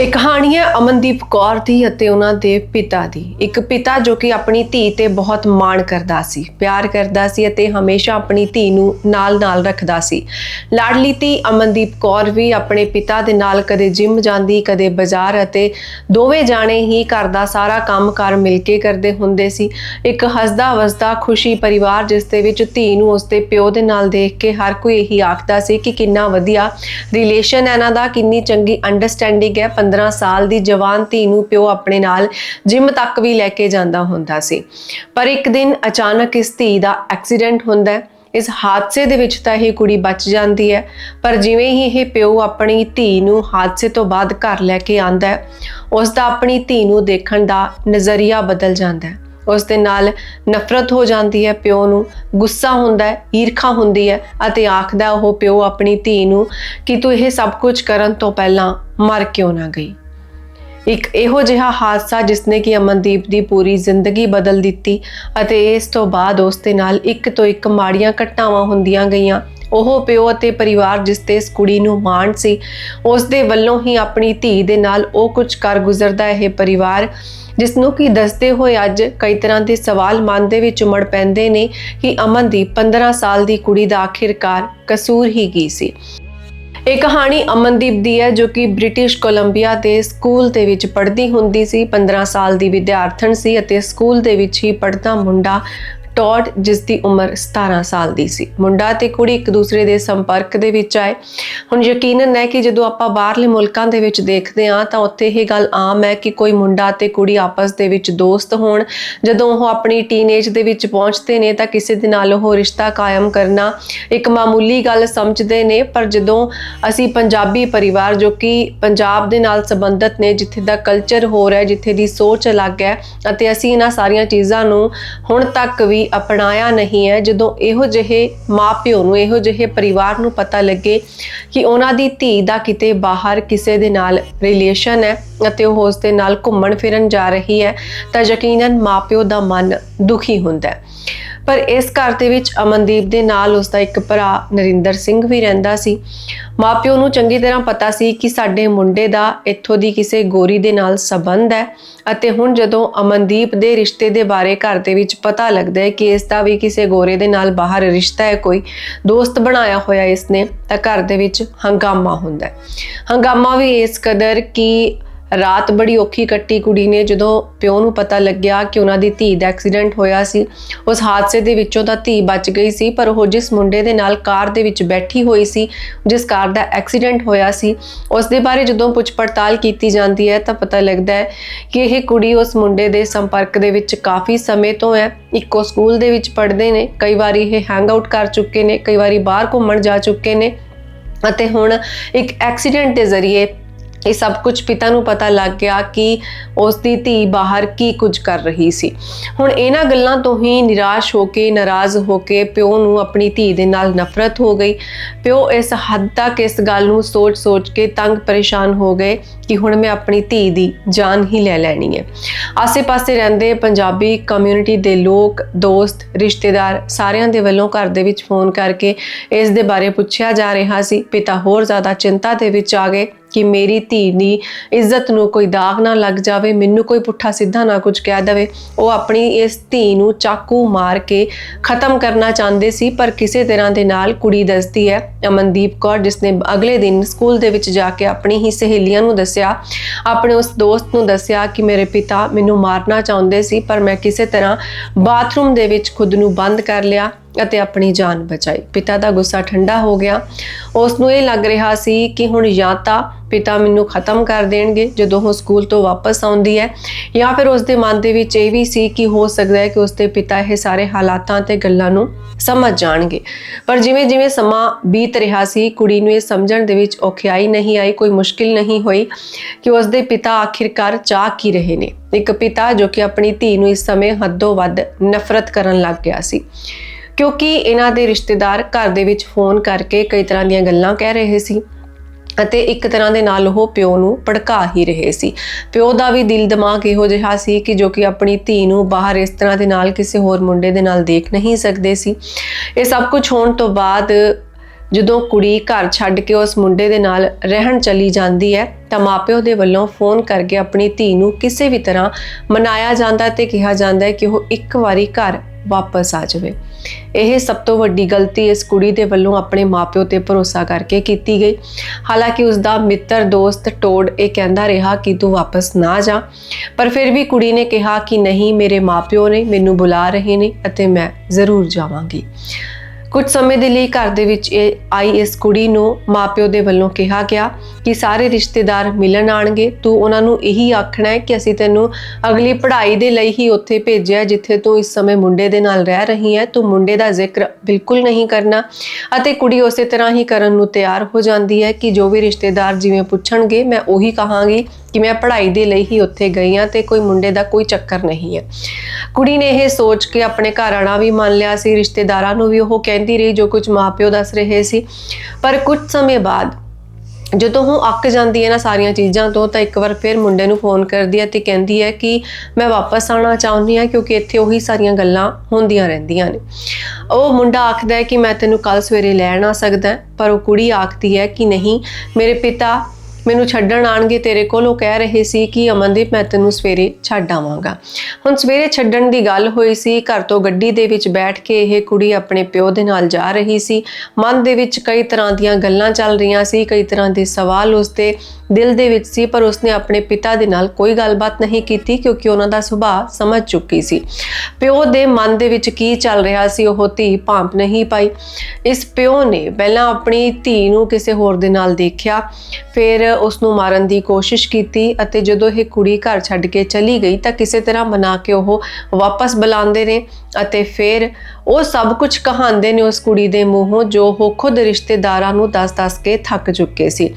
ਇਹ ਕਹਾਣੀ ਹੈ ਅਮਨਦੀਪ ਕੌਰ ਦੀ ਅਤੇ ਉਹਨਾਂ ਦੇ ਪਿਤਾ ਦੀ। ਇੱਕ ਪਿਤਾ ਜੋ ਕਿ ਆਪਣੀ ਧੀ ਤੇ ਬਹੁਤ ਮਾਣ ਕਰਦਾ ਸੀ, ਪਿਆਰ ਕਰਦਾ ਸੀ ਅਤੇ ਹਮੇਸ਼ਾ ਆਪਣੀ ਧੀ ਨੂੰ ਨਾਲ-ਨਾਲ ਰੱਖਦਾ ਸੀ। ਲਾਡਲੀ ਧੀ ਅਮਨਦੀਪ ਕੌਰ ਵੀ ਆਪਣੇ ਪਿਤਾ ਦੇ ਨਾਲ ਕਦੇ ਜਿਮ ਜਾਂਦੀ, ਕਦੇ ਬਾਜ਼ਾਰ ਅਤੇ ਦੋਵੇਂ ਜਾਣੇ ਹੀ ਘਰ ਦਾ ਸਾਰਾ ਕੰਮ-ਕਾਰ ਮਿਲ ਕੇ ਕਰਦੇ ਹੁੰਦੇ ਸੀ। ਇੱਕ ਹੱਸਦਾ ਵਸਦਾ ਖੁਸ਼ੀ ਪਰਿਵਾਰ ਜਿਸ ਦੇ ਵਿੱਚ ਧੀ ਨੂੰ ਉਸਦੇ ਪਿਓ ਦੇ ਨਾਲ ਦੇਖ ਕੇ ਹਰ ਕੋਈ ਇਹੀ ਆਖਦਾ ਸੀ ਕਿ ਕਿੰਨਾ ਵਧੀਆ ਰਿਲੇਸ਼ਨ ਹੈ ਇਹਨਾਂ ਦਾ, ਕਿੰਨੀ ਚੰਗੀ ਅੰਡਰਸਟੈਂਡਿੰਗ ਹੈ। 15 ਸਾਲ ਦੀ ਜਵਾਨ ਧੀ ਨੂੰ ਪਿਓ ਆਪਣੇ ਨਾਲ ਜਿਮ ਤੱਕ ਵੀ ਲੈ ਕੇ ਜਾਂਦਾ ਹੁੰਦਾ ਸੀ। ਪਰ ਇੱਕ ਦਿਨ ਅਚਾਨਕ ਇਸ ਧੀ ਦਾ ਐਕਸੀਡੈਂਟ ਹੁੰਦਾ ਹੈ। ਇਸ ਹਾਦਸੇ ਦੇ ਵਿੱਚ ਤਾਂ ਇਹ ਕੁੜੀ ਬਚ ਜਾਂਦੀ ਹੈ। ਪਰ ਜਿਵੇਂ ਹੀ ਇਹ ਪਿਓ ਆਪਣੀ ਧੀ ਨੂੰ ਹਾਦਸੇ ਤੋਂ ਬਾਅਦ ਘਰ ਲੈ ਕੇ ਆਂਦਾ ਹੈ, ਉਸ ਦਾ ਆਪਣੀ ਧੀ ਨੂੰ ਦੇਖਣ ਦਾ ਨਜ਼ਰੀਆ ਬਦਲ ਜਾਂਦਾ ਹੈ। ਉਸ ਦੇ ਨਾਲ ਨਫ਼ਰਤ ਹੋ ਜਾਂਦੀ ਹੈ ਪਿਓ ਨੂੰ, ਗੁੱਸਾ ਹੁੰਦਾ ਹੈ, ਈਰਖਾ ਹੁੰਦੀ ਹੈ ਅਤੇ ਆਖਦਾ ਉਹ ਪਿਓ ਆਪਣੀ ਧੀ ਨੂੰ ਕਿ ਤੂੰ ਇਹ ਸਭ ਕੁਝ ਕਰਨ ਤੋਂ ਪਹਿਲਾਂ ਮਰ ਕਿਉਂ ਨਾ ਗਈ। ਇੱਕ ਇਹੋ ਜਿਹਾ ਹਾਦਸਾ ਜਿਸਨੇ ਕਿ ਅਮਨਦੀਪ ਦੀ ਪੂਰੀ ਜ਼ਿੰਦਗੀ ਬਦਲ ਦਿੱਤੀ ਅਤੇ ਇਸ ਤੋਂ ਬਾਅਦ ਉਸ ਦੇ ਨਾਲ ਇੱਕ ਤੋਂ ਇੱਕ ਮਾੜੀਆਂ ਘਟਨਾਵਾਂ ਹੁੰਦੀਆਂ ਗਈਆਂ। ਉਹ ਪਿਓ ਅਤੇ ਪਰਿਵਾਰ ਜਿਸ ਤੇ ਇਸ ਕੁੜੀ ਨੂੰ ਮਾਣ ਸੀ, ਉਸ ਦੇ ਵੱਲੋਂ ਹੀ ਆਪਣੀ ਧੀ ਦੇ ਨਾਲ ਉਹ ਕੁਝ ਕਰ ਗੁਜ਼ਰਦਾ ਇਹ ਪਰਿਵਾਰ ਜਿਸ ਨੂੰ ਕੀ ਦੱਸਦੇ ਹੋਏ ਅੱਜ ਕਈ ਤਰ੍ਹਾਂ ਦੇ ਸਵਾਲ ਮਨ ਦੇ ਵਿੱਚ ਉਮੜ ਪੈਂਦੇ ਨੇ ਕਿ ਅਮਨਦੀਪ 15 ਸਾਲ ਦੀ ਕੁੜੀ ਦਾ ਆਖਿਰਕਾਰ ਕਸੂਰ ਹੀ ਕੀ ਸੀ? ਇਹ ਕਹਾਣੀ ਅਮਨਦੀਪ ਦੀ ਹੈ, ਜੋ ਕਿ ਬ੍ਰਿਟਿਸ਼ ਕੋਲੰਬੀਆ ਦੇ ਸਕੂਲ ਦੇ ਵਿੱਚ ਪੜ੍ਹਦੀ ਹੁੰਦੀ ਸੀ। 15 ਸਾਲ ਦੀ ਵਿਦਿਆਰਥਣ ਸੀ ਅਤੇ ਸਕੂਲ ਦੇ ਵਿੱਚ ਹੀ ਪੜ੍ਹਦਾ ਮੁੰਡਾ ਟੌਡ ਜਿਸ ਦੀ ਉਮਰ 17 ਸਾਲ ਦੀ ਸੀ। ਮੁੰਡਾ ਤੇ ਕੁੜੀ ਇੱਕ ਦੂਸਰੇ ਦੇ ਸੰਪਰਕ ਦੇ ਵਿੱਚ ਆਏ। ਹੁਣ ਯਕੀਨਨ ਹੈ ਕਿ ਜਦੋਂ ਆਪਾਂ ਬਾਹਰਲੇ ਮੁਲਕਾਂ ਦੇ ਵਿੱਚ ਦੇਖਦੇ ਹਾਂ, ਤਾਂ ਉੱਥੇ ਇਹ ਗੱਲ ਆਮ ਹੈ ਕਿ ਕੋਈ ਮੁੰਡਾ ਤੇ ਕੁੜੀ ਆਪਸ ਦੇ ਵਿੱਚ ਦੋਸਤ ਹੋਣ। ਜਦੋਂ ਉਹ ਆਪਣੀ ਟੀਨੇਜ ਦੇ ਵਿੱਚ ਪਹੁੰਚਦੇ ਨੇ, ਤਾਂ ਕਿਸੇ ਦੇ ਨਾਲ ਉਹ ਰਿਸ਼ਤਾ ਕਾਇਮ ਕਰਨਾ ਇੱਕ ਮਾਮੂਲੀ ਗੱਲ ਸਮਝਦੇ ਨੇ। ਪਰ ਜਦੋਂ ਅਸੀਂ ਪੰਜਾਬੀ ਪਰਿਵਾਰ, ਜੋ ਕਿ ਪੰਜਾਬ ਦੇ ਨਾਲ ਸੰਬੰਧਿਤ ਨੇ, ਜਿੱਥੇ ਦਾ ਕਲਚਰ ਹੋਰ ਹੈ, ਜਿੱਥੇ ਦੀ ਸੋਚ ਅਲੱਗ ਹੈ, ਅਤੇ ਅਸੀਂ ਇਹਨਾਂ ਸਾਰੀਆਂ ਚੀਜ਼ਾਂ ਨੂੰ ਹੁਣ ਤੱਕ ਵੀ ਅਪਣਾਇਆ ਨਹੀਂ ਹੈ, ਜਦੋਂ ਇਹੋ ਜਿਹੇ ਮਾਪਿਓ ਨੂੰ, ਇਹੋ ਜਿਹੇ ਪਰਿਵਾਰ ਨੂੰ ਪਤਾ ਲੱਗੇ ਕਿ ਉਹਨਾਂ ਦੀ ਧੀ ਦਾ ਕਿਤੇ ਬਾਹਰ ਕਿਸੇ ਦੇ ਨਾਲ ਰਿਲੇਸ਼ਨ ਹੈ ਅਤੇ ਉਹ ਉਸ ਦੇ ਨਾਲ ਘੁੰਮਣ ਫਿਰਨ ਜਾ ਰਹੀ ਹੈ, ਤਾਂ ਯਕੀਨਨ ਮਾਪਿਓ ਦਾ ਮਨ ਦੁਖੀ ਹੁੰਦਾ ਹੈ। ਪਰ ਇਸ ਘਰ ਦੇ ਵਿੱਚ ਅਮਨਦੀਪ ਦੇ ਨਾਲ ਉਸ ਦਾ ਇੱਕ ਭਰਾ ਨਰਿੰਦਰ ਸਿੰਘ ਵੀ ਰਹਿੰਦਾ ਸੀ। ਮਾਪਿਓ ਨੂੰ ਚੰਗੀ ਤਰ੍ਹਾਂ ਪਤਾ ਸੀ ਕਿ ਸਾਡੇ ਮੁੰਡੇ ਦਾ ਇੱਥੋਂ ਦੀ ਕਿਸੇ ਗੋਰੀ ਦੇ ਨਾਲ ਸਬੰਧ ਹੈ ਅਤੇ ਹੁਣ ਜਦੋਂ ਅਮਨਦੀਪ ਦੇ ਰਿਸ਼ਤੇ ਦੇ ਬਾਰੇ ਘਰ ਦੇ ਵਿੱਚ ਪਤਾ ਲੱਗਦਾ ਹੈ ਕਿ ਇਸ ਦਾ ਵੀ ਕਿਸੇ ਗੋਰੇ ਦੇ ਨਾਲ ਬਾਹਰ ਰਿਸ਼ਤਾ ਹੈ, ਕੋਈ ਦੋਸਤ ਬਣਾਇਆ ਹੋਇਆ ਇਸਨੇ ਤਾਂ ਘਰ ਦੇ ਵਿੱਚ ਹੰਗਾਮਾ ਹੁੰਦਾ ਹੈ। ਹੰਗਾਮਾ ਵੀ ਇਸ ਕਦਰ ਕਿ ਰਾਤ ਬੜੀ ਔਖੀ ਕੱਟੀ ਕੁੜੀ ਨੇ, ਜਦੋਂ ਪਿਓ ਨੂੰ ਪਤਾ ਲੱਗਿਆ ਕਿ ਉਹਨਾਂ ਦੀ ਧੀ ਦਾ ਐਕਸੀਡੈਂਟ ਹੋਇਆ ਸੀ। ਉਸ ਹਾਦਸੇ ਦੇ ਵਿੱਚੋਂ ਤਾਂ ਧੀ ਬਚ ਗਈ ਸੀ, ਪਰ ਉਹ ਜਿਸ ਮੁੰਡੇ ਦੇ ਨਾਲ ਕਾਰ ਦੇ ਵਿੱਚ ਬੈਠੀ ਹੋਈ ਸੀ, ਜਿਸ ਕਾਰ ਦਾ ਐਕਸੀਡੈਂਟ ਹੋਇਆ ਸੀ, ਉਸ ਦੇ ਬਾਰੇ ਜਦੋਂ ਪੁੱਛ ਪੜਤਾਲ ਕੀਤੀ ਜਾਂਦੀ ਹੈ, ਤਾਂ ਪਤਾ ਲੱਗਦਾ ਹੈ ਕਿ ਇਹ ਕੁੜੀ ਉਸ ਮੁੰਡੇ ਦੇ ਸੰਪਰਕ ਦੇ ਵਿੱਚ ਕਾਫੀ ਸਮੇਂ ਤੋਂ ਹੈ। ਇੱਕੋ ਸਕੂਲ ਦੇ ਵਿੱਚ ਪੜ੍ਹਦੇ ਨੇ, ਕਈ ਵਾਰੀ ਇਹ ਹੈਂਗ ਆਊਟ ਕਰ ਚੁੱਕੇ ਨੇ, ਕਈ ਵਾਰੀ ਬਾਹਰ ਘੁੰਮਣ ਜਾ ਚੁੱਕੇ ਨੇ ਅਤੇ ਹੁਣ ਇੱਕ ਐਕਸੀਡੈਂਟ ਦੇ ਜ਼ਰੀਏ ਇਹ ਸਭ ਕੁਝ ਪਿਤਾ ਨੂੰ ਪਤਾ ਲੱਗ ਗਿਆ ਕਿ ਉਸ ਦੀ ਧੀ ਬਾਹਰ ਕੀ ਕੁਝ ਕਰ ਰਹੀ ਸੀ। ਹੁਣ ਇਹਨਾਂ ਗੱਲਾਂ ਤੋਂ ਹੀ ਨਿਰਾਸ਼ ਹੋ ਕੇ, ਨਾਰਾਜ਼ ਹੋ ਕੇ ਪਿਓ ਨੂੰ ਆਪਣੀ ਧੀ ਦੇ ਨਾਲ ਨਫ਼ਰਤ ਹੋ ਗਈ। ਪਿਓ ਇਸ ਹੱਦ ਤੱਕ ਇਸ ਗੱਲ ਨੂੰ ਸੋਚ-ਸੋਚ ਕੇ ਤੰਗ ਪਰੇਸ਼ਾਨ ਹੋ ਗਏ ਕਿ ਹੁਣ ਮੈਂ ਆਪਣੀ ਧੀ ਦੀ ਜਾਨ ਹੀ ਲੈ ਲੈਣੀ ਹੈ। ਆਸੇ-ਪਾਸੇ ਰਹਿੰਦੇ ਪੰਜਾਬੀ ਕਮਿਊਨਿਟੀ ਦੇ ਲੋਕ, ਦੋਸਤ, ਰਿਸ਼ਤੇਦਾਰ ਸਾਰਿਆਂ ਦੇ ਵੱਲੋਂ ਘਰ ਦੇ ਵਿੱਚ ਫੋਨ ਕਰਕੇ ਇਸ ਦੇ ਬਾਰੇ ਪੁੱਛਿਆ ਜਾ ਰਿਹਾ ਸੀ। ਪਿਤਾ ਹੋਰ ਜ਼ਿਆਦਾ ਚਿੰਤਾ ਦੇ ਵਿੱਚ ਆ ਗਏ। ਕਿ ਮੇਰੀ ਧੀ ਦੀ ਇੱਜ਼ਤ ਨੂੰ ਕੋਈ ਦਾਗ ਨਾ ਲੱਗ ਜਾਵੇ, ਮੈਨੂੰ ਕੋਈ ਪੁੱਠਾ ਸਿੱਧਾ ਨਾ ਕੁਝ ਕਹਿ ਦੇਵੇ। ਉਹ ਆਪਣੀ ਇਸ ਧੀ ਨੂੰ ਚਾਕੂ ਮਾਰ ਕੇ ਖਤਮ ਕਰਨਾ ਚਾਹੁੰਦੇ ਸੀ, ਪਰ ਕਿਸੇ ਤਰ੍ਹਾਂ ਦੇ ਨਾਲ ਕੁੜੀ ਦੱਸਦੀ ਹੈ, ਅਮਨਦੀਪ ਕੌਰ ਜਿਸਨੇ ਅਗਲੇ ਦਿਨ ਸਕੂਲ ਦੇ ਵਿੱਚ ਜਾ ਕੇ ਆਪਣੀ ਹੀ ਸਹੇਲੀਆਂ ਨੂੰ ਦੱਸਿਆ, ਆਪਣੇ ਉਸ ਦੋਸਤ ਨੂੰ ਦੱਸਿਆ ਕਿ ਮੇਰੇ ਪਿਤਾ ਮੈਨੂੰ ਮਾਰਨਾ ਚਾਹੁੰਦੇ ਸੀ, ਪਰ ਮੈਂ ਕਿਸੇ ਤਰ੍ਹਾਂ ਬਾਥਰੂਮ ਦੇ ਵਿੱਚ ਖੁਦ ਨੂੰ ਬੰਦ ਕਰ ਲਿਆ। ਅਤੇ ਆਪਣੀ ਜਾਨ ਬਚਾਈ। ਪਿਤਾ ਦਾ ਗੁੱਸਾ ਠੰਡਾ ਹੋ ਗਿਆ। ਉਸ ਨੂੰ ਇਹ ਲੱਗ ਰਿਹਾ ਸੀ ਕਿ ਹੁਣ ਜਾਂ ਤਾਂ ਪਿਤਾ ਮੈਨੂੰ ਖਤਮ ਕਰ ਦੇਣਗੇ ਜਦੋਂ ਉਹ ਸਕੂਲ ਤੋਂ ਵਾਪਸ ਆਉਂਦੀ ਹੈ, ਜਾਂ ਫਿਰ ਉਸ ਦੇ ਮਨ ਦੇ ਵਿੱਚ ਇਹ ਵੀ ਸੀ ਕਿ ਹੋ ਸਕਦਾ ਹੈ ਕਿ ਉਸ ਦੇ ਪਿਤਾ ਇਹ ਸਾਰੇ ਹਾਲਾਤਾਂ ਤੇ ਗੱਲਾਂ ਨੂੰ ਸਮਝ ਜਾਣਗੇ। ਪਰ ਜਿਵੇਂ ਜਿਵੇਂ ਸਮਾਂ ਬੀਤ ਰਿਹਾ ਸੀ, ਕੁੜੀ ਨੂੰ ਇਹ ਸਮਝਣ ਦੇ ਵਿੱਚ ਔਖਿਆਈ ਨਹੀਂ ਆਈ, ਕੋਈ ਮੁਸ਼ਕਿਲ ਨਹੀਂ ਹੋਈ ਕਿ ਉਸ ਦੇ ਪਿਤਾ ਆਖਿਰਕਾਰ ਚਾਹ ਕੀ ਰਹੇ ਨੇ। ਇੱਕ ਪਿਤਾ ਜੋ ਕਿ ਆਪਣੀ ਧੀ ਨੂੰ ਇਸ ਸਮੇਂ ਹੱਦੋਂ ਵੱਧ ਨਫ਼ਰਤ ਕਰਨ ਲੱਗ ਗਿਆ ਸੀ। ਕਿਉਂਕਿ ਇਹਨਾਂ ਦੇ ਰਿਸ਼ਤੇਦਾਰ ਘਰ ਦੇ ਵਿੱਚ ਫੋਨ ਕਰਕੇ ਕਈ ਤਰ੍ਹਾਂ ਦੀਆਂ ਗੱਲਾਂ ਕਹਿ ਰਹੇ ਸੀ ਅਤੇ ਇੱਕ ਤਰ੍ਹਾਂ ਦੇ ਨਾਲ ਉਹ ਪਿਓ ਨੂੰ ਭੜਕਾ ਹੀ ਰਹੇ ਸੀ। ਪਿਓ ਦਾ ਵੀ ਦਿਲ ਦਿਮਾਗ ਇਹੋ ਜਿਹਾ ਸੀ ਕਿ ਜੋ ਕਿ ਆਪਣੀ ਧੀ ਨੂੰ ਬਾਹਰ ਇਸ ਤਰ੍ਹਾਂ ਦੇ ਨਾਲ ਕਿਸੇ ਹੋਰ ਮੁੰਡੇ ਦੇ ਨਾਲ ਦੇਖ ਨਹੀਂ ਸਕਦੇ ਸੀ। ਇਹ ਸਭ ਕੁਝ ਹੋਣ ਤੋਂ ਬਾਅਦ ਜਦੋਂ ਕੁੜੀ ਘਰ ਛੱਡ ਕੇ ਉਸ ਮੁੰਡੇ ਦੇ ਨਾਲ ਰਹਿਣ ਚਲੀ ਜਾਂਦੀ ਹੈ, ਤਾਂ ਮਾਪਿਓ ਦੇ ਵੱਲੋਂ ਫੋਨ ਕਰਕੇ ਆਪਣੀ ਧੀ ਨੂੰ ਕਿਸੇ ਵੀ ਤਰ੍ਹਾਂ ਮਨਾਇਆ ਜਾਂਦਾ ਤੇ ਕਿਹਾ ਜਾਂਦਾ ਹੈ ਕਿ ਉਹ ਇੱਕ ਵਾਰੀ ਘਰ ਵਾਪਸ ਆ ਜਾਵੇ। ਇਹ ਸਭ ਤੋਂ ਵੱਡੀ ਗਲਤੀ ਇਸ ਕੁੜੀ ਦੇ ਵੱਲੋਂ ਆਪਣੇ ਮਾਪਿਓ ਤੇ ਭਰੋਸਾ ਕਰਕੇ ਕੀਤੀ ਗਈ। ਹਾਲਾਂਕਿ ਉਸ ਦਾ ਮਿੱਤਰ ਦੋਸਤ ਟੋਡ ਇਹ ਕਹਿੰਦਾ ਰਿਹਾ ਕਿ ਤੂੰ ਵਾਪਸ ਨਾ ਜਾ, ਪਰ ਫਿਰ ਵੀ ਕੁੜੀ ਨੇ ਕਿਹਾ ਕਿ ਨਹੀਂ, ਮੇਰੇ ਮਾਪਿਓ ਨੇ ਮੈਨੂੰ ਬੁਲਾ ਰਹੇ ਨੇ ਅਤੇ ਮੈਂ ਜ਼ਰੂਰ ਜਾਵਾਂਗੀ। ਕੁਝ ਸਮੇਂ ਦੇ ਲਈ ਘਰ ਦੇ ਵਿੱਚ ਇਹ ਆਈ ਇਸ ਕੁੜੀ ਨੂੰ ਮਾਪਿਓ ਦੇ ਵੱਲੋਂ ਕਿਹਾ ਗਿਆ ਕਿ ਸਾਰੇ ਰਿਸ਼ਤੇਦਾਰ ਮਿਲਣ ਆਣਗੇ ਤੂੰ ਉਹਨਾਂ ਨੂੰ ਇਹੀ ਆਖਣਾ ਹੈ ਕਿ ਅਸੀਂ ਤੈਨੂੰ ਅਗਲੀ ਪੜ੍ਹਾਈ ਦੇ ਲਈ ਹੀ ਉੱਥੇ ਭੇਜਿਆ ਜਿੱਥੇ ਤੂੰ ਇਸ ਸਮੇਂ ਮੁੰਡੇ ਦੇ ਨਾਲ ਰਹਿ ਰਹੀ ਹੈ। ਤੂੰ ਮੁੰਡੇ ਦਾ ਜ਼ਿਕਰ ਬਿਲਕੁਲ ਨਹੀਂ ਕਰਨਾ ਅਤੇ ਕੁੜੀ ਉਸੇ ਤਰ੍ਹਾਂ ਹੀ ਕਰਨ ਨੂੰ ਤਿਆਰ ਹੋ ਜਾਂਦੀ ਹੈ ਕਿ ਜੋ ਵੀ ਰਿਸ਼ਤੇਦਾਰ ਜਿਵੇਂ ਪੁੱਛਣਗੇ, ਮੈਂ ਉਹੀ ਕਹਾਂਗੀ ਕਿ ਮੈਂ ਪੜ੍ਹਾਈ ਦੇ ਲਈ ਹੀ ਉੱਥੇ ਗਈ ਹਾਂ ਤੇ ਕੋਈ ਮੁੰਡੇ ਦਾ ਕੋਈ ਚੱਕਰ ਨਹੀਂ ਹੈ। ਕੁੜੀ ਨੇ ਇਹ ਸੋਚ ਕੇ ਆਪਣੇ ਘਰ ਆਣਾ ਵੀ ਮੰਨ ਲਿਆ ਸੀ, ਰਿਸ਼ਤੇਦਾਰਾਂ ਨੂੰ ਵੀ ਉਹ ਕਹਿ ਕਹਿੰਦੀ ਰਹੀ, ਜੋ ਕੁਝ ਮਾਪਿਓ ਦੱਸ ਰਹੇ ਸੀ। ਪਰ ਕੁਝ ਸਮੇਂ ਬਾਅਦ ਜਦੋਂ ਉਹ ਅੱਕ ਜਾਂਦੀ ਹੈ ਨਾ ਸਾਰੀਆਂ ਚੀਜ਼ਾਂ ਤੋਂ, ਤਾਂ ਇੱਕ ਵਾਰ ਫਿਰ ਮੁੰਡੇ ਨੂੰ ਫੋਨ ਕਰਦੀ ਹੈ ਤੇ ਕਹਿੰਦੀ ਹੈ ਕਿ ਮੈਂ ਵਾਪਸ ਆਉਣਾ ਚਾਹੁੰਦੀ ਹਾਂ ਕਿਉਂਕਿ ਇੱਥੇ ਉਹੀ ਸਾਰੀਆਂ ਗੱਲਾਂ ਹੁੰਦੀਆਂ ਰਹਿੰਦੀਆਂ ਨੇ। ਉਹ ਮੁੰਡਾ ਆਖਦਾ ਹੈ ਕਿ ਮੈਂ ਤੈਨੂੰ ਕੱਲ ਸਵੇਰੇ ਲੈਣ ਆ ਸਕਦਾ, ਪਰ ਉਹ ਕੁੜੀ ਆਖਦੀ ਹੈ ਕਿ ਨਹੀਂ, ਮੇਰੇ ਪਿਤਾ ਮੈਨੂੰ ਛੱਡਣ ਆਣਗੇ ਤੇਰੇ ਕੋਲ ਉਹ ਕਹਿ ਰਹੇ ਸੀ ਕਿ ਅਮਨਦੀਪ, ਮੈਂ ਤੈਨੂੰ ਸਵੇਰੇ ਛੱਡ ਆਵਾਂਗਾ। ਹੁਣ ਸਵੇਰੇ ਛੱਡਣ ਦੀ ਗੱਲ ਹੋਈ ਸੀ, ਘਰ ਤੋਂ ਗੱਡੀ ਦੇ ਵਿੱਚ ਬੈਠ ਕੇ ਇਹ ਕੁੜੀ ਆਪਣੇ ਪਿਓ ਦੇ ਨਾਲ ਜਾ ਰਹੀ ਸੀ। ਮਨ ਦੇ ਵਿੱਚ ਕਈ ਤਰ੍ਹਾਂ ਦੀਆਂ ਗੱਲਾਂ ਚੱਲ ਰਹੀਆਂ ਸੀ, ਕਈ ਤਰ੍ਹਾਂ ਦੇ ਸਵਾਲ ਉਸਦੇ ਦਿਲ ਦੇ ਵਿੱਚ ਸੀ, ਪਰ ਉਸਨੇ ਆਪਣੇ ਪਿਤਾ ਦੇ ਨਾਲ ਕੋਈ ਗੱਲਬਾਤ ਨਹੀਂ ਕੀਤੀ ਕਿਉਂਕਿ ਉਹਨਾਂ ਦਾ ਸੁਭਾਅ ਸਮਝ ਚੁੱਕੀ ਸੀ। ਪਿਓ ਦੇ ਮਨ ਦੇ ਵਿੱਚ ਕੀ ਚੱਲ ਰਿਹਾ ਸੀ, ਉਹ ਧੀ ਭਾਂਪ ਨਹੀਂ ਪਾਈ। ਇਸ ਪਿਓ ਨੇ ਪਹਿਲਾਂ ਆਪਣੀ ਧੀ ਨੂੰ ਕਿਸੇ ਹੋਰ ਦੇ ਨਾਲ ਦੇਖਿਆ, ਫਿਰ ਉਸ ਨੂੰ ਮਾਰਨ ਦੀ ਕੋਸ਼ਿਸ਼ ਕੀਤੀ ਅਤੇ ਜਦੋਂ ਇਹ ਕੁੜੀ ਘਰ ਛੱਡ ਕੇ ਚਲੀ ਗਈ ਤਾਂ ਕਿਸੇ ਤਰ੍ਹਾਂ ਮਨਾ ਕੇ ਉਹ ਵਾਪਸ ਬੁਲਾਉਂਦੇ ਨੇ ਅਤੇ ਫਿਰ ਉਹ ਸਭ ਕੁਝ ਕਹਾਉਂਦੇ ਨੇ ਉਸ ਕੁੜੀ ਦੇ ਮੂੰਹੋਂ, ਜੋ ਉਹ ਖੁਦ ਰਿਸ਼ਤੇਦਾਰਾਂ ਨੂੰ ਦੱਸ-ਦੱਸ ਕੇ ਥੱਕ ਚੁੱਕੇ ਸੀ।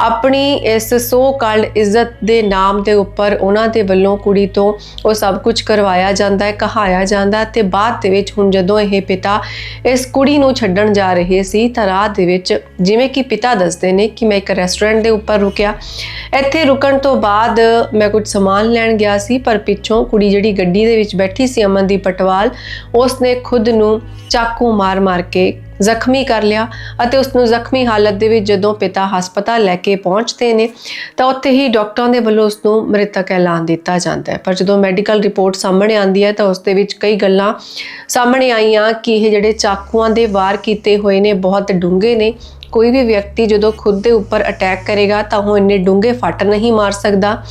ਆਪਣੀ ਇਸ ਸੋ ਕਾਲਡ ਇੱਜ਼ਤ ਦੇ ਨਾਮ ਦੇ ਉੱਪਰ ਉਹਨਾਂ ਦੇ ਵੱਲੋਂ ਕੁੜੀ ਤੋਂ ਉਹ ਸਭ ਕੁਝ ਕਰਵਾਇਆ ਜਾਂਦਾ ਹੈ, ਕਹਾਇਆ ਜਾਂਦਾ ਹੈ ਤੇ ਬਾਅਦ ਦੇ ਵਿੱਚ ਹੁਣ ਜਦੋਂ ਇਹ ਪਿਤਾ ਇਸ ਕੁੜੀ ਨੂੰ ਛੱਡਣ ਜਾ ਰਹੇ ਸੀ ਤਾਂ ਰਾਹ ਦੇ ਵਿੱਚ ਜਿਵੇਂ ਕਿ ਪਿਤਾ ਦੱਸਦੇ ਨੇ ਕਿ ਮੈਂ ਇੱਕ ਰੈਸਟੋਰੈਂਟ ਦੇ ਉੱਪਰ ਰੁਕਿਆ। ਇੱਥੇ ਰੁਕਣ ਤੋਂ ਬਾਅਦ ਮੈਂ ਕੁਝ ਸਮਾਨ ਲੈਣ ਗਿਆ ਸੀ, ਪਰ ਪਿੱਛੋਂ ਕੁੜੀ ਜਿਹੜੀ ਗੱਡੀ ਦੇ ਵਿੱਚ ਬੈਠੀ ਸੀ ਅਮਨਦੀਪ ਪਟਵਾਲ ਉਸਨੇ ਖੁਦ ਨੂੰ ਚਾਕੂ ਮਾਰ-ਮਾਰ ਕੇ ਜ਼ਖਮੀ ਕਰ ਲਿਆ ਅਤੇ ਉਸ ਨੂੰ ਜ਼ਖਮੀ ਹਾਲਤ ਦੇ ਵਿੱਚ ਜਦੋਂ ਪਿਤਾ ਹਸਪਤਾਲ ਲੈ ਕੇ ਪਹੁੰਚਦੇ ਨੇ ਤਾਂ ਉੱਥੇ ਹੀ ਡਾਕਟਰਾਂ ਦੇ ਵੱਲੋਂ ਉਸ ਨੂੰ ਮ੍ਰਿਤਕ ਐਲਾਨ ਦਿੱਤਾ ਜਾਂਦਾ ਹੈ। ਪਰ ਜਦੋਂ ਮੈਡੀਕਲ ਰਿਪੋਰਟ ਸਾਹਮਣੇ ਆਉਂਦੀ ਹੈ ਤਾਂ ਉਸ ਦੇ ਵਿੱਚ ਕਈ ਗੱਲਾਂ ਸਾਹਮਣੇ ਆਈਆਂ ਕਿ ਇਹ ਜਿਹੜੇ ਚਾਕੂਆਂ ਦੇ ਵਾਰ ਕੀਤੇ ਹੋਏ ਨੇ, ਬਹੁਤ ਡੂੰਘੇ ਨੇ ਕੋਈ ਵੀ ਵਿਅਕਤੀ ਜਦੋਂ ਖੁਦ ਦੇ ਉੱਪਰ ਅਟੈਕ ਕਰੇਗਾ ਤਾਂ ਉਹ ਇੰਨੇ ਡੂੰਘੇ ਫੱਟ ਨਹੀਂ ਮਾਰ ਸਕਦਾ।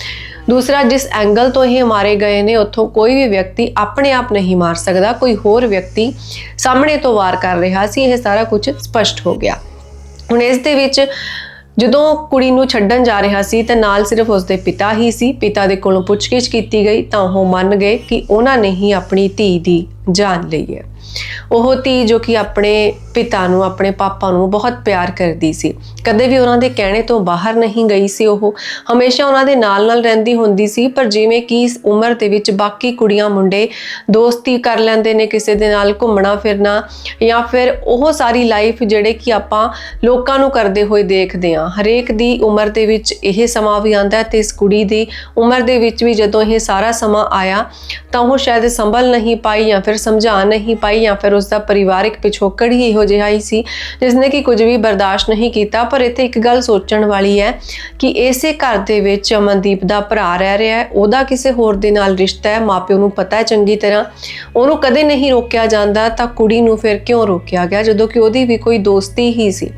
ਦੂਸਰਾ, ਜਿਸ ਐਂਗਲ ਤੋਂ ਇਹ ਮਾਰੇ ਗਏ ਨੇ, ਉੱਥੋਂ ਕੋਈ ਵੀ ਵਿਅਕਤੀ ਆਪਣੇ ਆਪ ਨਹੀਂ ਮਾਰ ਸਕਦਾ। ਕੋਈ ਹੋਰ ਵਿਅਕਤੀ ਸਾਹਮਣੇ ਤੋਂ ਵਾਰ ਕਰ ਰਿਹਾ ਸੀ, ਇਹ ਸਾਰਾ ਕੁਝ ਸਪਸ਼ਟ ਹੋ ਗਿਆ। ਹੁਣ ਇਸ ਦੇ ਵਿੱਚ ਜਦੋਂ ਕੁੜੀ ਨੂੰ ਛੱਡਣ ਜਾ ਰਿਹਾ ਸੀ, ਤਾਂ ਨਾਲ ਸਿਰਫ ਉਸਦੇ ਪਿਤਾ ਹੀ ਸੀ। ਪਿਤਾ ਦੇ ਕੋਲੋਂ ਪੁੱਛਗਿੱਛ ਕੀਤੀ ਗਈ ਤਾਂ ਉਹ ਮੰਨ ਗਏ ਕਿ ਉਹਨਾਂ ਨੇ ਹੀ ਆਪਣੀ ਧੀ ਦੀ ਜਾਨ ਲਈ ਹੈ। ਉਹ ਧੀ ਜੋ ਕਿ ਆਪਣੇ ਪਿਤਾ ਨੂੰ, ਆਪਣੇ ਪਾਪਾ ਨੂੰ ਬਹੁਤ ਪਿਆਰ ਕਰਦੀ ਸੀ। ਕਦੇ ਵੀ ਉਹਨਾਂ ਦੇ ਕਹਿਣੇ ਤੋਂ ਬਾਹਰ ਨਹੀਂ ਗਈ ਸੀ ਉਹ। ਹਮੇਸ਼ਾ ਉਹਨਾਂ ਦੇ ਨਾਲ-ਨਾਲ ਰਹਿੰਦੀ ਹੁੰਦੀ ਸੀ, ਪਰ ਜਿਵੇਂ ਕਿ ਇਸ ਉਮਰ ਦੇ ਵਿੱਚ ਬਾਕੀ ਕੁੜੀਆਂ ਮੁੰਡੇ ਦੋਸਤੀ ਕਰ ਲੈਂਦੇ ਨੇ ਕਿਸੇ ਦੇ ਨਾਲ ਘੁੰਮਣਾ ਫਿਰਨਾ ਜਾਂ ਫਿਰ ਉਹ ਸਾਰੀ ਲਾਈਫ ਜਿਹੜੇ ਕਿ ਆਪਾਂ ਲੋਕਾਂ ਨੂੰ ਕਰਦੇ ਹੋਏ ਦੇਖਦੇ ਹਾਂ। ਹਰੇਕ ਦੀ ਉਮਰ ਦੇ ਵਿੱਚ ਇਹ ਸਮਾਂ ਵੀ ਆਉਂਦਾ ਤੇ ਇਸ ਕੁੜੀ ਦੀ ਉਮਰ ਦੇ ਵਿੱਚ ਵੀ ਜਦੋਂ ਇਹ ਸਾਰਾ ਸਮਾਂ ਆਇਆ ਤਾਂ ਉਹ ਸ਼ਾਇਦ ਸੰਭਲ ਨਹੀਂ ਪਾਈ ਜਾਂ ਫਿਰ ਸਮਝਾ ਨਹੀਂ ਪਾਈ ਜਾਂ ਫਿਰ ਉਸ ਦਾ ਪਰਿਵਾਰਿਕ ਪਿਛੋਕੜ ਹੀ ਇਹੋ ਜਿਹਾ ਹੀ ਸੀ, ਜਿਸਨੇ ਕਿ ਕੁਝ ਵੀ ਬਰਦਾਸ਼ਤ ਨਹੀਂ ਕੀਤਾ, ਪਰ ਇੱਥੇ ਇੱਕ ਗੱਲ ਸੋਚਣ ਵਾਲੀ ਹੈ ਕਿ ਇਸੇ ਘਰ ਦੇ ਵਿੱਚ ਅਮਨਦੀਪ ਦਾ ਭਰਾ ਰਹਿ ਰਿਹਾ ਹੈ, ਉਹਦਾ ਕਿਸੇ ਹੋਰ ਦੇ ਨਾਲ ਰਿਸ਼ਤਾ ਹੈ, ਮਾਪਿਓ ਨੂੰ ਪਤਾ ਹੈ ਚੰਗੀ ਤਰ੍ਹਾਂ। ਉਹਨੂੰ ਕਦੇ ਨਹੀਂ ਰੋਕਿਆ ਜਾਂਦਾ, ਤਾਂ ਕੁੜੀ ਨੂੰ ਫਿਰ ਕਿਉਂ ਰੋਕਿਆ ਗਿਆ, ਜਦੋਂ ਕਿ ਉਹਦੀ ਵੀ ਕੋਈ ਦੋਸਤੀ ਹੀ ਸੀ।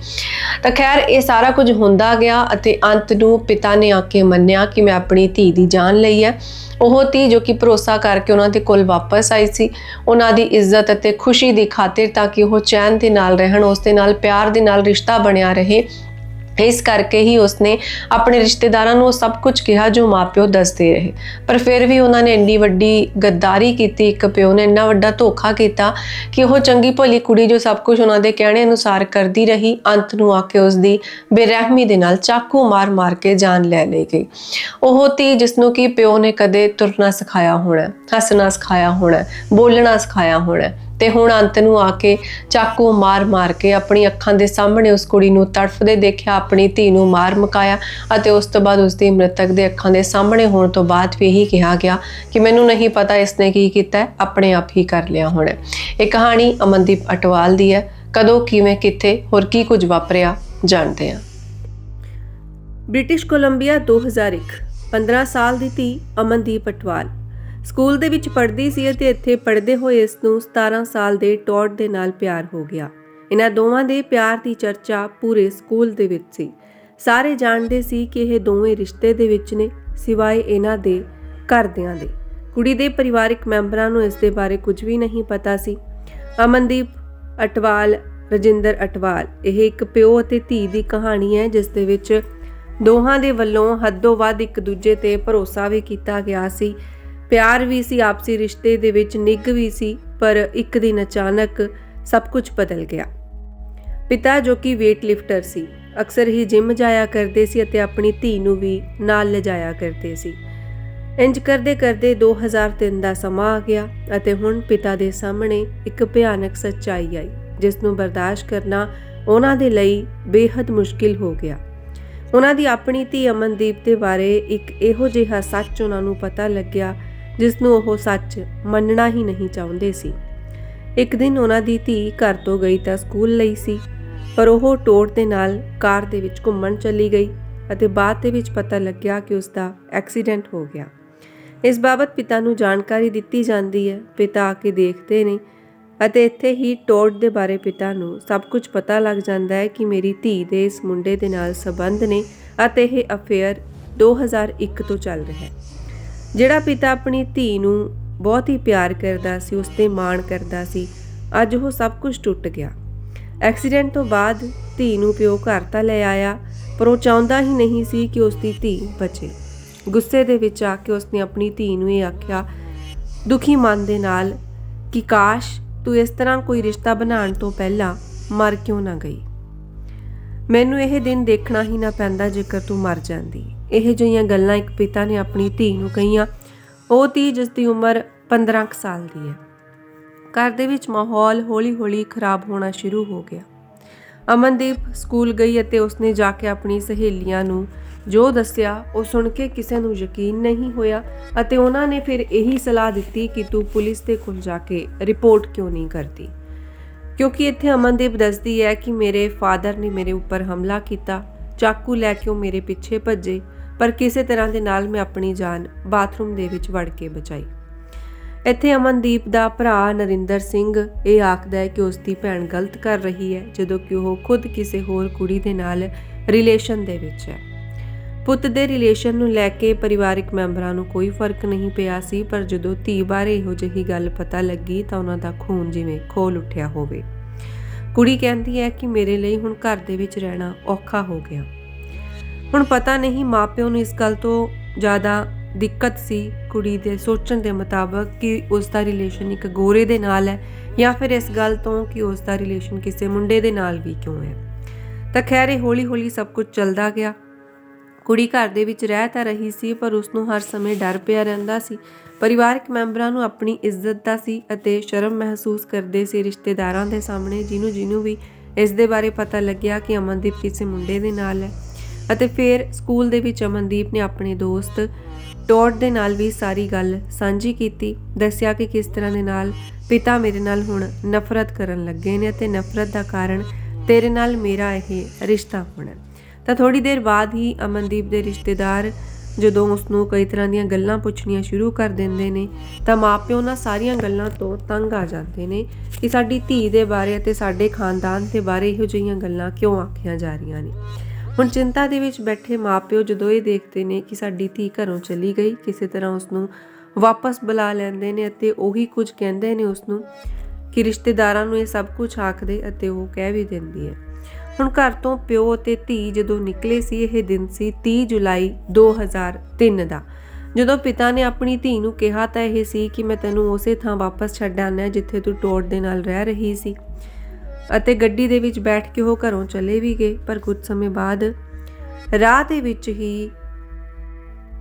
ਤਾਂ ਖੈਰ, ਇਹ ਸਾਰਾ ਕੁਝ ਹੁੰਦਾ ਗਿਆ ਅਤੇ ਅੰਤ ਨੂੰ ਪਿਤਾ ਨੇ ਆ ਕੇ ਮੰਨਿਆ ਕਿ ਮੈਂ ਆਪਣੀ ਧੀ ਦੀ ਜਾਨ ਲਈ ਹੈ। ਉਹ ਧੀ ਜੋ ਕਿ ਭਰੋਸਾ ਕਰਕੇ ਉਹਨਾਂ ਦੇ ਕੋਲ ਵਾਪਸ ਆਈ ਸੀ, ਉਹਨਾਂ ਦੀ ਇੱਜ਼ਤ ਅਤੇ ਖੁਸ਼ੀ ਦੀ ਖਾਤਰ ਤਾਂ ਕਿ ਉਹ ਚੈਨ ਦੇ ਨਾਲ ਰਹਿਣ, ਉਸ ਦੇ ਨਾਲ ਪਿਆਰ ਦੇ ਨਾਲ ਰਿਸ਼ਤਾ ਬਣਿਆ ਰਹੇ। ਇਸ ਕਰਕੇ ਹੀ ਉਸਨੇ ਆਪਣੇ ਰਿਸ਼ਤੇਦਾਰਾਂ ਨੂੰ ਉਹ ਸਭ ਕੁਝ ਕਿਹਾ ਜੋ ਮਾਪਿਓ ਦੱਸਦੇ ਰਹੇ। ਪਰ ਫਿਰ ਵੀ ਉਹਨਾਂ ਨੇ ਇੰਨੀ ਵੱਡੀ ਗੱਦਾਰੀ ਕੀਤੀ, ਇੱਕ ਪਿਓ ਨੇ ਇੰਨਾ ਵੱਡਾ ਧੋਖਾ ਕੀਤਾ ਕਿ ਉਹ ਚੰਗੀ ਭਲੀ ਕੁੜੀ ਜੋ ਸਭ ਕੁਝ ਉਹਨਾਂ ਦੇ ਕਹਿਣੇ ਅਨੁਸਾਰ ਕਰਦੀ ਰਹੀ, ਅੰਤ ਨੂੰ ਆ ਕੇ ਉਸ ਦੀ ਬੇਰਹਿਮੀ ਦੇ ਨਾਲ ਚਾਕੂ ਮਾਰ-ਮਾਰ ਕੇ ਜਾਨ ਲੈ ਲਈ ਗਈ। ਉਹ ਤੀ ਜਿਸ ਨੂੰ ਕਿ ਪਿਓ ਨੇ ਕਦੇ ਤੁਰਨਾ ਸਿਖਾਇਆ ਹੋਣਾ, ਹੱਸਣਾ ਸਿਖਾਇਆ ਹੋਣਾ, ਬੋਲਣਾ ਸਿਖਾਇਆ ਹੋਣਾ ਤੇ ਹੁਣ ਅੰਤ ਨੂੰ ਆ ਕੇ ਚਾਕੂ ਮਾਰ-ਮਾਰ ਕੇ ਆਪਣੀ ਅੱਖਾਂ ਦੇ ਸਾਹਮਣੇ ਉਸ ਕੁੜੀ ਨੂੰ ਤੜਫਦੇ ਦੇਖਿਆ, ਆਪਣੀ ਧੀ ਨੂੰ ਮਾਰ ਮੁਕਾਇਆ ਅਤੇ ਉਸ ਤੋਂ ਬਾਅਦ ਉਸ ਦੀ ਮ੍ਰਿਤਕ ਦੇ ਅੱਖਾਂ ਦੇ ਸਾਹਮਣੇ ਹੋਣ ਤੋਂ ਬਾਅਦ ਵੀ ਇਹੀ ਕਿਹਾ ਗਿਆ ਕਿ ਮੈਨੂੰ ਨਹੀਂ ਪਤਾ ਇਸਨੇ ਕੀ ਕੀਤਾ, ਆਪਣੇ ਆਪ ਹੀ ਕਰ ਲਿਆ ਹੁਣ। ਇਹ ਕਹਾਣੀ ਅਮਨਦੀਪ ਅਟਵਾਲ ਦੀ ਹੈ। ਕਦੋਂ, ਕਿਵੇਂ, ਕਿੱਥੇ, ਹੋਰ ਕੀ ਕੁਝ ਵਾਪਰਿਆ, ਜਾਣਦੇ ਹਾਂ। ਬ੍ਰਿਟਿਸ਼ ਕੋਲੰਬੀਆ 2001 15 ਸਾਲ ਦੀ ਧੀ ਅਮਨਦੀਪ ਅਟਵਾਲ। ਸਕੂਲ ਦੇ ਵਿੱਚ ਪੜ੍ਹਦੀ ਸੀ ਅਤੇ ਇੱਥੇ ਪੜ੍ਹਦੇ ਹੋਏ ਇਸ ਨੂੰ 17 ਸਾਲ ਦੇ ਟੌਡ ਦੇ ਨਾਲ ਪਿਆਰ ਹੋ ਗਿਆ। ਇਹਨਾਂ ਦੋਵਾਂ ਦੇ ਪਿਆਰ ਦੀ ਚਰਚਾ ਪੂਰੇ ਸਕੂਲ ਦੇ ਵਿੱਚ ਸੀ। ਸਾਰੇ ਜਾਣਦੇ ਸੀ ਕਿ ਇਹ ਦੋਵੇਂ ਰਿਸ਼ਤੇ ਦੇ ਵਿੱਚ ਨੇ, ਸਿਵਾਏ ਇਹਨਾਂ ਦੇ ਘਰਦਿਆਂ ਦੇ। ਕੁੜੀ ਦੇ ਪਰਿਵਾਰਕ ਮੈਂਬਰਾਂ ਨੂੰ ਇਸ ਦੇ ਬਾਰੇ ਕੁਝ ਵੀ ਨਹੀਂ ਪਤਾ ਸੀ। ਅਮਨਦੀਪ ਅਟਵਾਲ, ਰਜਿੰਦਰ ਅਟਵਾਲ, ਇਹ ਇੱਕ ਪਿਓ ਅਤੇ ਧੀ ਦੀ ਕਹਾਣੀ ਹੈ, ਜਿਸ ਦੇ ਵਿੱਚ ਦੋਹਾਂ ਦੇ ਵੱਲੋਂ ਹੱਦੋਂ ਵੱਧ ਇੱਕ ਦੂਜੇ ਤੇ ਭਰੋਸਾ ਵੀ ਕੀਤਾ ਗਿਆ ਸੀ ਪਿਆਰ ਵੀ ਸੀ, ਆਪਸੀ ਰਿਸ਼ਤੇ ਦੇ ਵਿੱਚ ਨਿੱਘ ਵੀ ਸੀ, ਪਰ ਇੱਕ ਦਿਨ ਅਚਾਨਕ ਸਭ ਕੁਝ ਬਦਲ ਗਿਆ। ਪਿਤਾ ਜੋ ਕਿ weight ਲਿਫਟਰ ਸੀ, ਅਕਸਰ ਹੀ ਜਿਮ ਜਾਇਆ ਕਰਦੇ ਸੀ ਅਤੇ ਆਪਣੀ ਧੀ ਨੂੰ ਵੀ ਨਾਲ ਲਿਜਾਇਆ ਕਰਦੇ ਸੀ। ਇੰਜ ਕਰਦੇ ਕਰਦੇ 2003 ਦਾ ਸਮਾਂ ਆ ਗਿਆ ਅਤੇ ਹੁਣ ਪਿਤਾ ਦੇ ਸਾਹਮਣੇ ਇੱਕ ਭਿਆਨਕ ਸੱਚਾਈ ਆਈ, ਜਿਸ ਨੂੰ ਬਰਦਾਸ਼ਤ ਕਰਨਾ ਉਹਨਾਂ ਦੇ ਲਈ ਬੇहद ਮੁਸ਼ਕਿਲ ਹੋ ਗਿਆ। ਉਹਨਾਂ ਦੀ ਆਪਣੀ ਧੀ ਅਮਨਦੀਪ ਦੇ ਬਾਰੇ ਇੱਕ ਇਹੋ ਜਿਹਾ ਸੱਚ ਉਹਨਾਂ ਨੂੰ ਪਤਾ ਲੱਗਿਆ ਜਿਸ ਨੂੰ ਉਹ ਸੱਚ ਮੰਨਣਾ ਹੀ ਨਹੀਂ ਚਾਹੁੰਦੇ ਸੀ। ਇੱਕ ਦਿਨ ਉਹਨਾਂ ਦੀ ਧੀ ਘਰ ਤੋਂ ਗਈ ਤਾਂ ਸਕੂਲ ਲਈ ਸੀ, ਪਰ ਉਹ ਟੋਟ ਦੇ ਨਾਲ ਕਾਰ ਦੇ ਵਿੱਚ ਘੁੰਮਣ ਚਲੀ ਗਈ ਅਤੇ ਬਾਅਦ ਦੇ ਵਿੱਚ ਪਤਾ ਲੱਗਿਆ ਕਿ ਉਸ ਦਾ ਐਕਸੀਡੈਂਟ ਹੋ ਗਿਆ। ਇਸ ਬਾਬਤ ਪਿਤਾ ਨੂੰ ਜਾਣਕਾਰੀ ਦਿੱਤੀ ਜਾਂਦੀ ਹੈ, ਪਿਤਾ ਆ ਕੇ ਦੇਖਦੇ ਨੇ ਅਤੇ ਇੱਥੇ ਹੀ ਟੋਟ ਦੇ ਬਾਰੇ ਪਿਤਾ ਨੂੰ ਸਭ ਕੁਝ ਪਤਾ ਲੱਗ ਜਾਂਦਾ ਹੈ ਕਿ ਮੇਰੀ ਧੀ ਦੇ ਇਸ ਮੁੰਡੇ ਦੇ ਨਾਲ ਸੰਬੰਧ ਨੇ ਅਤੇ ਇਹ ਅਫੇਅਰ 2001 ਤੋਂ ਚੱਲ ਰਿਹਾ ਹੈ। ਜਿਹੜਾ ਪਿਤਾ ਆਪਣੀ ਧੀ ਨੂੰ ਬਹੁਤ ਹੀ ਪਿਆਰ ਕਰਦਾ ਸੀ, ਉਸ ਤੇ ਮਾਣ ਕਰਦਾ ਸੀ, ਅੱਜ ਉਹ ਸਭ ਕੁਝ ਟੁੱਟ ਗਿਆ। ਐਕਸੀਡੈਂਟ ਤੋਂ ਬਾਅਦ ਧੀ ਨੂੰ ਪਿਓ ਘਰ ਤਾਂ ਲੈ ਆਇਆ, ਪਰ ਉਹ ਚਾਹੁੰਦਾ ਹੀ ਨਹੀਂ ਸੀ ਕਿ ਉਸ ਦੀ ਧੀ ਬਚੇ। ਗੁੱਸੇ ਦੇ ਵਿੱਚ ਆ ਕੇ ਉਸਨੇ ਆਪਣੀ ਧੀ ਨੂੰ ਇਹ ਆਖਿਆ, ਦੁਖੀ ਮਨ ਦੇ ਨਾਲ ਕਿ ਕਾਸ਼ ਤੂੰ ਇਸ ਤਰ੍ਹਾਂ ਕੋਈ ਰਿਸ਼ਤਾ ਬਣਾਉਣ ਤੋਂ ਪਹਿਲਾਂ ਮਰ ਕਿਉਂ ਨਾ ਗਈ? ਮੈਨੂੰ ਇਹ ਦਿਨ ਦੇਖਣਾ ਹੀ ਨਾ ਪੈਂਦਾ ਜੇਕਰ ਤੂੰ ਮਰ ਜਾਂਦੀ। ਇਹ ਜਿਹੀਆਂ ਗੱਲਾਂ ਇੱਕ ਪਿਤਾ ਨੇ ਆਪਣੀ ਧੀ ਨੂੰ ਕਹੀਆਂ। ਉਹ ਧੀ ਜਿਸ ਦੀ ਉਮਰ 15 ਕੁ ਸਾਲ ਦੀ ਹੈ। ਘਰ ਦੇ ਵਿੱਚ ਮਾਹੌਲ ਹੌਲੀ-ਹੌਲੀ ਖਰਾਬ ਹੋਣਾ ਸ਼ੁਰੂ ਹੋ ਗਿਆ। ਅਮਨਦੀਪ ਸਕੂਲ ਗਈ ਅਤੇ ਉਸਨੇ ਜਾ ਕੇ ਆਪਣੀ ਸਹੇਲੀਆਂ ਨੂੰ ਜੋ ਦੱਸਿਆ, ਉਹ ਸੁਣ ਕੇ ਕਿਸੇ ਨੂੰ ਯਕੀਨ ਨਹੀਂ ਹੋਇਆ ਅਤੇ ਉਹਨਾਂ ਨੇ ਫਿਰ ਇਹੀ ਸਲਾਹ ਦਿੱਤੀ ਕਿ ਤੂੰ ਪੁਲਿਸ ਦੇ ਕੋਲ ਜਾ ਕੇ ਰਿਪੋਰਟ ਕਿਉਂ ਨਹੀਂ ਕਰਦੀ। ਕਿਉਂਕਿ ਇੱਥੇ ਅਮਨਦੀਪ ਦੱਸਦੀ ਹੈ ਕਿ ਮੇਰੇ ਫਾਦਰ ਨੇ ਮੇਰੇ ਉੱਪਰ ਹਮਲਾ ਕੀਤਾ, ਚਾਕੂ ਲੈ ਕੇ ਉਹ ਮੇਰੇ ਪਿੱਛੇ ਭੱਜੇ। ਪਰ ਕਿਸੇ ਤਰ੍ਹਾਂ ਦੇ ਨਾਲ ਮੈਂ ਆਪਣੀ ਜਾਨ ਬਾਥਰੂਮ ਦੇ ਵਿੱਚ ਵੜ ਕੇ ਬਚਾਈ। ਇੱਥੇ ਅਮਨਦੀਪ ਦਾ ਭਰਾ ਨਰਿੰਦਰ ਸਿੰਘ ਇਹ ਆਖਦਾ ਹੈ ਕਿ ਉਸ ਦੀ ਭੈਣ ਗਲਤ ਕਰ ਰਹੀ ਹੈ, ਜਦੋਂ ਕਿ ਉਹ ਖੁਦ ਕਿਸੇ ਹੋਰ ਕੁੜੀ ਦੇ ਨਾਲ ਰਿਲੇਸ਼ਨ ਦੇ ਵਿੱਚ ਹੈ। ਪੁੱਤ ਦੇ ਰਿਲੇਸ਼ਨ ਨੂੰ ਲੈ ਕੇ ਪਰਿਵਾਰਿਕ ਮੈਂਬਰਾਂ ਨੂੰ ਕੋਈ ਫ਼ਰਕ ਨਹੀਂ ਪਿਆ ਸੀ, ਪਰ ਜਦੋਂ ਧੀ ਬਾਰੇ ਇਹੋ ਜਿਹੀ ਗੱਲ ਪਤਾ ਲੱਗੀ ਤਾਂ ਉਹਨਾਂ ਦਾ ਖੂਨ ਜਿਵੇਂ ਖੋਲ ਉੱਠਿਆ ਹੋਵੇ। ਕੁੜੀ ਕਹਿੰਦੀ ਹੈ ਕਿ ਮੇਰੇ ਲਈ ਹੁਣ ਘਰ ਦੇ ਵਿੱਚ ਰਹਿਣਾ ਔਖਾ ਹੋ ਗਿਆ। ਹੁਣ ਪਤਾ ਨਹੀਂ ਮਾਪਿਓ ਨੂੰ ਇਸ ਗੱਲ ਤੋਂ ਜ਼ਿਆਦਾ ਦਿੱਕਤ ਸੀ ਕੁੜੀ ਦੇ ਸੋਚਣ ਦੇ ਮੁਤਾਬਕ ਕਿ ਉਸ ਦਾ ਰਿਲੇਸ਼ਨ ਇੱਕ ਗੋਰੇ ਦੇ ਨਾਲ ਹੈ ਜਾਂ ਫਿਰ ਇਸ ਗੱਲ ਤੋਂ ਕਿ ਉਸ ਦਾ ਰਿਲੇਸ਼ਨ ਕਿਸੇ ਮੁੰਡੇ ਦੇ ਨਾਲ ਵੀ ਕਿਉਂ ਹੈ। ਤਾਂ ਖੈਰ ਇਹ ਹੌਲੀ-ਹੌਲੀ ਸਭ ਕੁਝ ਚੱਲਦਾ ਗਿਆ। ਕੁੜੀ ਘਰ ਦੇ ਵਿੱਚ ਰਹਿ ਤਾਂ ਰਹੀ ਸੀ, ਪਰ ਉਸ ਨੂੰ ਹਰ ਸਮੇਂ ਡਰ ਪਿਆ ਰਹਿੰਦਾ ਸੀ। ਪਰਿਵਾਰਕ ਮੈਂਬਰਾਂ ਨੂੰ ਆਪਣੀ ਇੱਜ਼ਤ ਦਾ ਸੀ ਅਤੇ ਸ਼ਰਮ ਮਹਿਸੂਸ ਕਰਦੇ ਸੀ ਰਿਸ਼ਤੇਦਾਰਾਂ ਦੇ ਸਾਹਮਣੇ ਜਿਹਨੂੰ ਜਿਹਨੂੰ ਵੀ ਇਸ ਦੇ ਬਾਰੇ ਪਤਾ ਲੱਗਿਆ ਕਿ ਅਮਨਦੀਪ ਕਿਸੇ ਮੁੰਡੇ ਦੇ ਨਾਲ ਹੈ। ਅਤੇ ਫਿਰ ਸਕੂਲ ਦੇ ਵਿੱਚ ਅਮਨਦੀਪ ਨੇ ਆਪਣੇ ਦੋਸਤ ਟੋਟ ਦੇ ਨਾਲ ਵੀ ਸਾਰੀ ਗੱਲ ਸਾਂਝੀ ਕੀਤੀ, ਦੱਸਿਆ ਕਿ ਕਿਸ ਤਰ੍ਹਾਂ ਦੇ ਨਾਲ ਪਿਤਾ ਮੇਰੇ ਨਾਲ ਹੁਣ ਨਫ਼ਰਤ ਕਰਨ ਲੱਗੇ ਨੇ ਅਤੇ ਨਫ਼ਰਤ ਦਾ ਕਾਰਨ ਤੇਰੇ ਨਾਲ ਮੇਰਾ ਇਹ ਰਿਸ਼ਤਾ ਹੋਣਾ ਤਾਂ ਥੋੜੀ ਦੇਰ ਬਾਅਦ ਹੀ ਅਮਨਦੀਪ ਦੇ ਰਿਸ਼ਤੇਦਾਰ ਜਦੋਂ ਉਸ ਨੂੰ ਕਈ ਤਰ੍ਹਾਂ ਦੀਆਂ ਗੱਲਾਂ ਪੁੱਛਣੀਆਂ ਸ਼ੁਰੂ ਕਰ ਦਿੰਦੇ ਨੇ, ਤਾਂ ਮਾਪਿਓ ਉਹਨਾਂ ਸਾਰੀਆਂ ਗੱਲਾਂ ਤੋਂ ਤੰਗ ਆ ਜਾਂਦੇ ਨੇ ਕਿ ਸਾਡੀ ਧੀ ਦੇ ਬਾਰੇ ਅਤੇ ਸਾਡੇ ਖਾਨਦਾਨ ਦੇ ਬਾਰੇ ਇਹੋ ਜਿਹੀਆਂ ਗੱਲਾਂ ਕਿਉਂ ਆਖੀਆਂ ਜਾ ਰਹੀਆਂ ਨੇ। ਹੁਣ ਚਿੰਤਾ ਦੇ ਵਿੱਚ ਬੈਠੇ ਮਾਪਿਓ ਜਦੋਂ ਇਹ ਦੇਖਦੇ ਨੇ ਕਿ ਸਾਡੀ ਧੀ ਘਰੋਂ ਚਲੀ ਗਈ, ਕਿਸੇ ਤਰ੍ਹਾਂ ਉਸ ਨੂੰ ਵਾਪਸ ਬੁਲਾ ਲੈਂਦੇ ਨੇ ਅਤੇ ਉਹੀ ਕੁਝ ਕਹਿੰਦੇ ਨੇ ਉਸ ਨੂੰ ਕਿ ਰਿਸ਼ਤੇਦਾਰਾਂ ਨੂੰ ਇਹ ਸਭ ਕੁਝ ਆਖਦੇ ਅਤੇ ਉਹ ਕਹਿ ਵੀ ਦਿੰਦੀ ਹੈ। ਹੁਣ ਘਰ ਤੋਂ ਪਿਓ ਅਤੇ ਧੀ ਜਦੋਂ ਨਿਕਲੇ ਸੀ, ਇਹ ਦਿਨ ਸੀ 30 ਜੁਲਾਈ 2003 ਦਾ। ਜਦੋਂ ਪਿਤਾ ਨੇ ਆਪਣੀ ਧੀ ਨੂੰ ਕਿਹਾ ਤਾਂ ਇਹ ਸੀ ਕਿ ਮੈਂ ਤੈਨੂੰ ਉਸੇ ਥਾਂ ਵਾਪਸ ਛੱਡ ਆਣਾ ਜਿੱਥੇ ਤੂੰ ਟੋੜ ਦੇ ਨਾਲ ਰਹਿ ਰਹੀ ਸੀ। ਅਤੇ ਗੱਡੀ ਦੇ ਵਿੱਚ ਬੈਠ ਕੇ ਉਹ ਘਰੋਂ ਚਲੇ ਵੀ ਗਏ, ਪਰ ਕੁਝ ਸਮੇਂ ਬਾਅਦ ਰਾਹ ਦੇ ਵਿੱਚ ਹੀ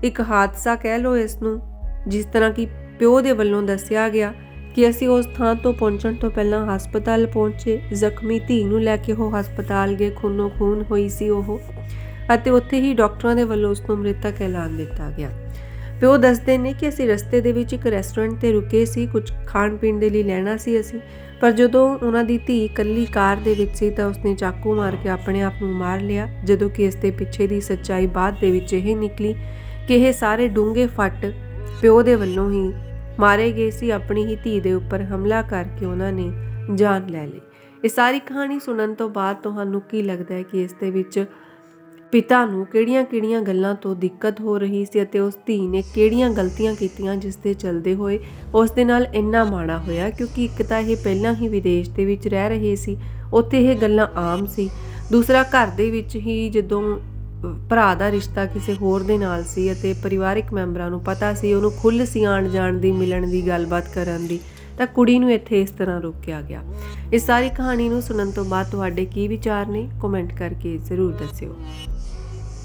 ਇੱਕ ਹਾਦਸਾ ਕਹਿ ਲੋ ਇਸ ਨੂੰ, ਜਿਸ ਤਰ੍ਹਾਂ ਕਿ ਪਿਓ ਦੇ ਵੱਲੋਂ ਦੱਸਿਆ ਗਿਆ ਕਿ ਅਸੀਂ ਉਸ ਥਾਂ ਤੋਂ ਪਹੁੰਚਣ ਤੋਂ ਪਹਿਲਾਂ ਹਸਪਤਾਲ ਪਹੁੰਚੇ, ਜ਼ਖਮੀ ਧੀ ਨੂੰ ਲੈ ਕੇ ਉਹ ਹਸਪਤਾਲ ਗਏ, ਖੂਨੋ ਖੂਨ ਹੋਈ ਸੀ ਉਹ ਅਤੇ ਉੱਥੇ ਹੀ ਡਾਕਟਰਾਂ ਦੇ ਵੱਲੋਂ ਉਸ ਨੂੰ ਮ੍ਰਿਤਕ ਐਲਾਨ ਦਿੱਤਾ ਗਿਆ। ਪਿਓ ਦੱਸਦੇ ਨੇ ਕਿ ਅਸੀਂ ਰਸਤੇ ਦੇ ਵਿੱਚ ਇੱਕ ਰੈਸਟੋਰੈਂਟ ਤੇ ਰੁਕੇ ਸੀ, ਕੁਝ ਖਾਣ ਪੀਣ ਦੇ ਲਈ ਲੈਣਾ ਸੀ ਅਸੀਂ ਪਰ ਜਦੋਂ ਉਹਨਾਂ ਦੀ ਧੀ ਇਕੱਲੀ ਕਾਰ ਦੇ ਵਿੱਚ ਸੀ ਤਾਂ ਉਸਨੇ ਚਾਕੂ ਮਾਰ ਕੇ ਆਪਣੇ ਆਪ ਨੂੰ ਮਾਰ ਲਿਆ, ਜਦੋਂ ਕਿ ਇਸ ਦੇ ਪਿੱਛੇ ਦੀ ਸੱਚਾਈ ਬਾਅਦ ਦੇ ਵਿੱਚ ਇਹ ਨਿਕਲੀ ਕਿ ਇਹ ਸਾਰੇ ਡੂੰਘੇ ਫੱਟ ਪਿਓ ਦੇ ਵੱਲੋਂ ਹੀ ਮਾਰੇ ਗਏ ਸੀ। ਆਪਣੀ ਹੀ ਧੀ ਦੇ ਉੱਪਰ ਹਮਲਾ ਕਰਕੇ ਉਹਨਾਂ ਨੇ ਜਾਨ ਲੈ ਲਈ। ਇਹ ਸਾਰੀ ਕਹਾਣੀ ਸੁਣਨ ਤੋਂ ਬਾਅਦ ਤੁਹਾਨੂੰ ਕੀ ਲੱਗਦਾ ਹੈ ਕਿ ਇਸ ਦੇ ਵਿੱਚ ਪਿਤਾ ਨੂੰ ਕਿਹੜੀਆਂ-ਕਿਹੜੀਆਂ ਗੱਲਾਂ ਤੋਂ ਦਿੱਕਤ ਹੋ ਰਹੀ ਸੀ ਅਤੇ ਉਸ ਧੀ ਨੇ ਕਿਹੜੀਆਂ ਗਲਤੀਆਂ ਕੀਤੀਆਂ ਜਿਸ ਦੇ ਚਲਦੇ ਹੋਏ ਉਸ ਦੇ ਨਾਲ ਇੰਨਾ ਮਾੜਾ ਹੋਇਆ? ਕਿਉਂਕਿ ਇੱਕ ਤਾਂ ਇਹ ਪਹਿਲਾਂ ਹੀ ਵਿਦੇਸ਼ ਦੇ ਵਿੱਚ ਰਹਿ ਰਹੇ ਸੀ, ਉੱਥੇ ਇਹ ਗੱਲਾਂ ਆਮ ਸੀ। ਦੂਸਰਾ, ਘਰ ਦੇ ਵਿੱਚ ਹੀ ਜਦੋਂ ਭਰਾ ਦਾ ਰਿਸ਼ਤਾ ਕਿਸੇ ਹੋਰ ਦੇ ਨਾਲ ਸੀ ਅਤੇ ਪਰਿਵਾਰਿਕ ਮੈਂਬਰਾਂ ਨੂੰ ਪਤਾ ਸੀ, ਉਹਨੂੰ ਖੁੱਲ੍ਹ ਸੀ ਆਉਣ ਜਾਣ ਦੀ, ਮਿਲਣ ਦੀ, ਗੱਲਬਾਤ ਕਰਨ ਦੀ, ਤਾਂ ਕੁੜੀ ਨੂੰ ਇੱਥੇ ਇਸ ਤਰ੍ਹਾਂ ਰੋਕਿਆ ਗਿਆ। ਇਸ ਸਾਰੀ ਕਹਾਣੀ ਨੂੰ ਸੁਣਨ ਤੋਂ ਬਾਅਦ ਤੁਹਾਡੇ ਕੀ ਵਿਚਾਰ ਨੇ? ਕਮੈਂਟ ਕਰਕੇ ਜ਼ਰੂਰ ਦੱਸਿਓ।